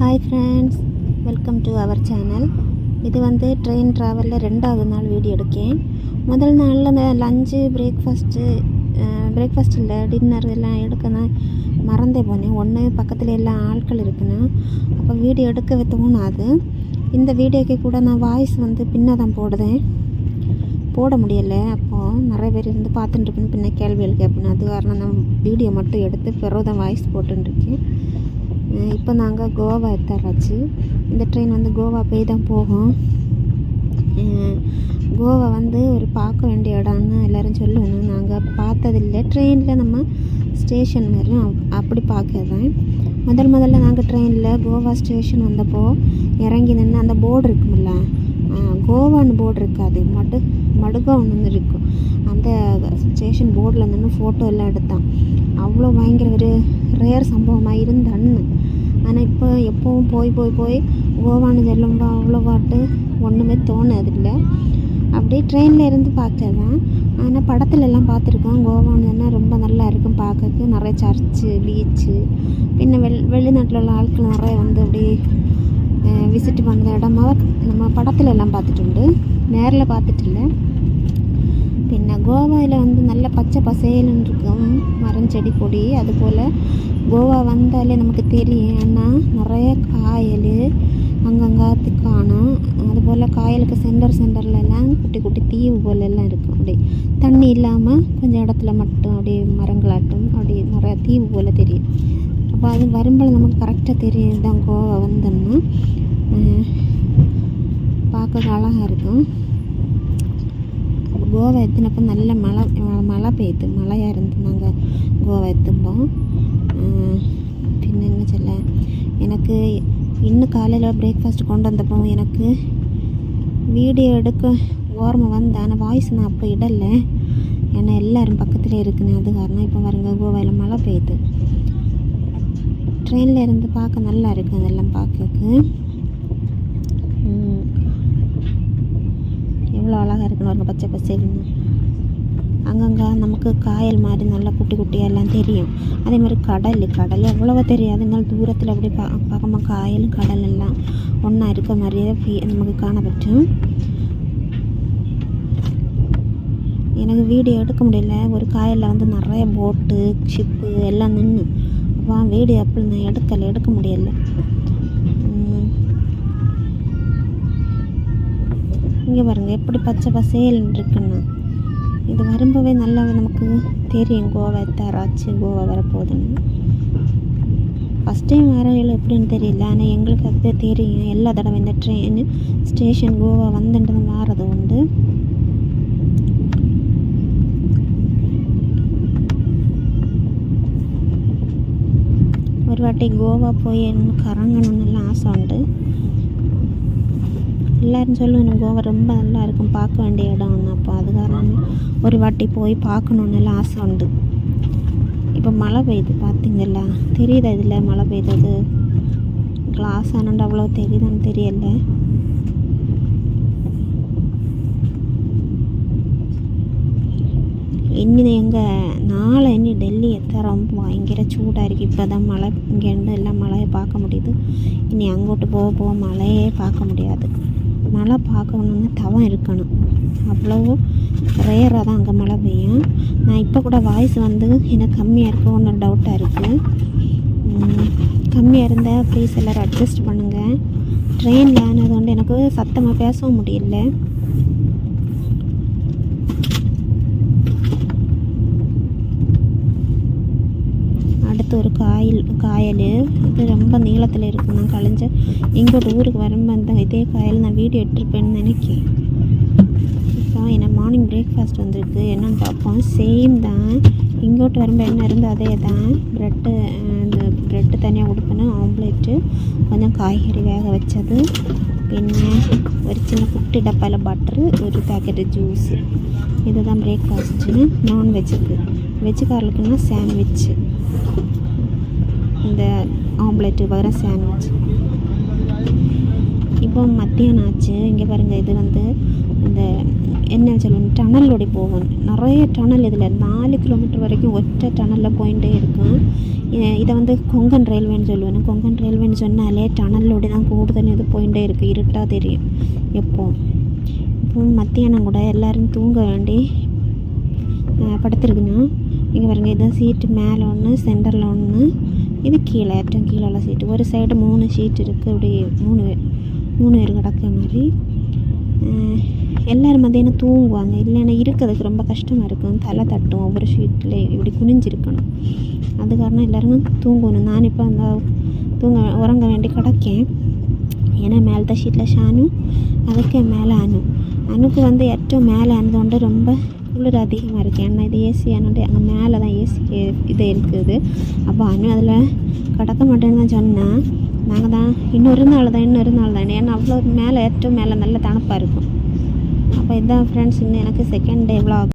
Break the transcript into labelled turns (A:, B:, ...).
A: Hi friends welcome to our channel இது வந்து train ட்ராவலில் ரெண்டாவது நாள் வீடியோ எடுக்கேன். முதல் நாளில் அந்த லஞ்சு பிரேக்ஃபாஸ்ட்டு பிரேக்ஃபாஸ்ட் இல்லை டின்னர் எல்லாம் எடுக்கணும் மறந்தே போனேன். ஒன்று பக்கத்தில் எல்லாம் ஆட்கள் இருக்குன்னு. அப்போ வீடியோ எடுக்கவே தோணாது. இந்த வீடியோக்கு கூட நான் வாய்ஸ் வந்து பின்ன தான் போடுதேன் போட முடியலை. அப்போது நிறைய பேர் இருந்து பார்த்துட்டு இருக்குன்னு பின்ன கேள்விகள் கேட்பேன். அது காரணம் நான் வீடியோ மட்டும் எடுத்து பிறகு தான் வாய்ஸ் போட்டுருக்கேன் இப்போ நாங்கள் கோவா எத்தாராச்சு இந்த ட்ரெயின் வந்து கோவா போய் தான் போகும். கோவா வந்து ஒரு பார்க்க வேண்டிய இடம்னு எல்லோரும் சொல்லணும் நாங்கள் பார்த்ததில்லை. ட்ரெயினில் நம்ம ஸ்டேஷன் வரும் அப்படி பார்க்கறேன். முதல் முதல்ல நாங்கள் ட்ரெயினில் கோவா ஸ்டேஷன் வந்தப்போ இறங்கி நின்று அந்த போர்டு இருக்குமில்ல கோவான்னு போர்டு இருக்காது. மடு மடுகவுன்னு இருக்கும். அந்த ஸ்டேஷன் போர்டில் நின்று ஃபோட்டோ எல்லாம் எடுத்தான். அவ்வளோ பயங்கர ஒரு ரேர் சம்பவமாக இருந்தன்னு ஆனால் இப்போ எப்போவும் போய் போய் போய் கோவான்னு சொல்லும்போ அவ்வளோ பாட்டு ஒன்றுமே தோணதில்லை. அப்படியே ட்ரெயினில் இருந்து பார்த்ததான். ஆனால் படத்துல எல்லாம் பார்த்துருக்கோம். கோவான்னு ரொம்ப நல்லா இருக்கும் பார்க்கறதுக்கு. நிறைய சர்ச்சு பீச்சு பின்ன வெள் வெளிநாட்டில் உள்ள ஆட்கள் நிறைய வந்து அப்படியே விசிட் பண்ணுற இடமா நம்ம படத்துல எல்லாம் பார்த்துட்டுண்டு நேரில் பார்த்துட்டு இல்லை. പിന്നെ கோவாவில் வந்து நல்ல பச்சை பசேலுன்னு இருக்கும் மரம் செடி கொடி அதுபோல் கோவா வந்தாலே நமக்கு தெரியும் ஏன்னா நிறைய காயல் அங்கங்காத்து காணும் அதுபோல் காயலுக்கு சென்டர் சென்டர்ல எல்லாம் குட்டி குட்டி தீவு போல எல்லாம் இருக்கும் அப்படி தண்ணி இல்லாமல் கொஞ்சம் இடத்துல மட்டும் அப்படியே மரங்களாட்டும் அப்படி நிறைய தீவு போல் தெரியும் அப்போ அது வரும்போது நமக்கு கரெக்டாக தெரியும் இதுதான் கோவா வந்தோம்னா அஹ் பார்க்க அழகாக இருக்கும் கோவா எத்தினப்போ நல்ல மழை மழை பெய்யுது மழையாக இருந்து நாங்கள் கோவா எத்தும்போம் பின்ன என்ன சொல்ல? எனக்கு இன்னும் காலையில் பிரேக்ஃபாஸ்ட் கொண்டு வந்தப்போ எனக்கு வீடியோ எடுக்க ஓரமாக வந்தேன். ஆனால் வாய்ஸ் நான் அப்போ இடலை. ஏன்னா எல்லோரும் பக்கத்தில் இருக்குன்னு அது காரணம். இப்போ பாருங்க கோவாவில் மழை பெய்யுது ட்ரெயினில் இருந்து பார்க்க நல்லா இருக்குது அதெல்லாம் பார்க்கறதுக்கு. எவ்வளோ அழகாக இருக்குன்னு பாருங்க பச்சை பசேல்னு. அங்கங்கே நமக்கு காயல் மாதிரி நல்லா குட்டி குட்டியாக எல்லாம் தெரியும். அதே மாதிரி கடல் கடல் எவ்வளவோ தெரியாது இருந்தாலும் தூரத்தில் அப்படி பா பார்க்கும்போது காயல் கடல் எல்லாம் ஒன்றா இருக்க மாதிரியே ஃபீ நமக்கு காணப்பட்டும் எனக்கு வீடியோ எடுக்க முடியல. ஒரு காயலில் வந்து நிறைய போட்டு ஷிப்பு எல்லாம் நின்று அப்போ வீடியோ அப்படி நான் எடுக்கலை எடுக்க முடியலை. இங்கே பாருங்கள் எப்படி பச்சை பசேல்னு இருக்குன்னு. இது வரும்பவே நல்லா நமக்கு தெரியும் கோவா எத்தாராச்சு கோவா வரப்போகுதுன்னு. ஃபஸ்ட் டைம் வரையில் எப்படின்னு தெரியல ஆனால் எங்களுக்கு அது தெரியும் எல்லா தடவை இந்த ட்ரெயின் ஸ்டேஷன் கோவா வந்துட்டு மாறது உண்டு. ஒரு வாட்டி கோவா போய் என்ன கறங்கணும்னு எல்லாம் ஆசை உண்டு. எல்லோரும் சொல்லுவேன் கோவா ரொம்ப நல்லா இருக்கும். பார்க்க வேண்டிய இடம் அப்போ அது காரணம் ஒரு வாட்டி போய் பார்க்கணுன்னு எல்லாம் ஆசை உண்டு. இப்போ மழை பெய்யுது பார்த்தீங்களா? தெரியுதா இதில் மழை பெய்தது? கிளாஸ் ஆனால் அவ்வளோ தெரியுதுன்னு தெரியல. இனி எங்கள் நாளை இனி டெல்லி எத்த ரொம்ப பயங்கர சூடாக இருக்குது இப்போ தான் மழை இங்கேருந்து எல்லாம் மழையை பார்க்க முடியுது. இனி அங்கோட்டு போக போக மழையே பார்க்க முடியாது. மழை பார்க்கணுன்னு தவம் இருக்கணும். அவ்வளோ ரேராக தான் அங்கே மழை பெய்யும். நான் இப்போ கூட வாய்ஸ் வந்து எனக்கு கம்மியாக இருக்கும்னு டவுட்டாக இருக்குது கம்மியாக இருந்தால் ப்ளீஸ் எல்லோரும் அட்ஜஸ்ட் பண்ணுங்கள் ட்ரெயினில் ஆனது வந்து எனக்கு சத்தமாக பேசவும் முடியல. அடுத்து ஒரு காயில் காயல் இது ரொம்ப நீளத்தில் இருக்கும். நான் கழிஞ்ச எங்கோட ஊருக்கு வரும்போது அந்த இதே காயல் நான் வீடியோ எடுத்துருப்பேன்னு நினைக்கிறேன் இப்போ என்ன மார்னிங் பிரேக்ஃபாஸ்ட் வந்திருக்கு. என்னன்னு பார்ப்போம். சேம் தான். இங்கோட்டு வரும்போது என்ன இருந்தால் அதே தான். ப்ரெட்டு இந்த ப்ரெட்டு தனியாக கொடுப்பேன் ஆம்லேட்டு கொஞ்சம் காய்கறி வேக வச்சது. பின்ன ஒரு சின்ன குட்டி டப்பாவில் பட்டரு ஒரு பேக்கெட்டு ஜூஸு இதுதான் பிரேக்ஃபாஸ்ட்டு நான்வெஜ்ஜுக்கு வெஜ்ஜுக்காரர்களுக்குன்னா சாண்ட்விச்சு இந்த ஆம்லெட்டு பதிலாக சாண்ட்விச் இப்போ மத்தியானம் ஆச்சு. இங்கே பாருங்கள் இது வந்து இந்த என்ன சொல்லணும் டனலோட போகும். நிறைய டனல் இதில் நாலு கிலோமீட்டர் வரைக்கும் ஒற்றை டனலில் போயிட்டே இருக்கும் இதை வந்து கொங்கன் ரயில்வேன்னு சொல்லுவேன் கொங்கன் ரயில்வேன்னு சொன்னாலே டனலோட தான் கூடுதல் இது போயிட்டே இருக்குது இருட்டாக தெரியும் எப்போ. இப்போ மத்தியானம் கூட எல்லோரும் தூங்க வேண்டி அஹ், படுத்திருக்கணும். இங்கே பாருங்கள் இதான் சீட்டு மேலே ஒன்று சென்டரில் ஒன்று இது கீழே ஏற்றம் கீழே உள்ள சீட்டு ஒரு சைடு மூணு சீட் இருக்குது அப்படி மூணு மூணு பேர் கிடக்கிற மாதிரி. எல்லோரும் மதியானம் தூங்குவாங்க. இல்லைன்னா இருக்கிறதுக்கு ரொம்ப கஷ்டமாக இருக்கும். தலை தட்டும். ஒவ்வொரு ஷீட்டில் இப்படி குனிஞ்சிருக்கணும். அது காரணம் எல்லோரும் தூங்கணும். நான் இப்போ அந்த தூங்க உறங்க வேண்டி கிடக்கேன். ஏன்னா மேல்தான் ஷீட்டில் ஷானு அதுக்கு மேலே அணு அணுக்கு வந்து ஏற்றம் மேலே அணுது ரொம்ப குளிர் அதிகமாக இருக்குது ஏன்னா இது ஏசி ஏன்னாட்டு அங்கே மேலே தான் ஏசிக்கு இது இருக்குது. அப்போ அண்ணன் அதில் கடக்க மாட்டேன்னு தான் சொன்னேன் நாங்கள் தான் இன்னொரு நாள் தான் இன்னொரு நாள் தான். ஏன்னா அவ்வளோ மேலே ஏற்றம் மேலே நல்ல தணப்பாக இருக்கும். அப்போ இதுதான் ஃப்ரெண்ட்ஸ் இன்னும் எனக்கு செகண்ட் டே எவ்வளோ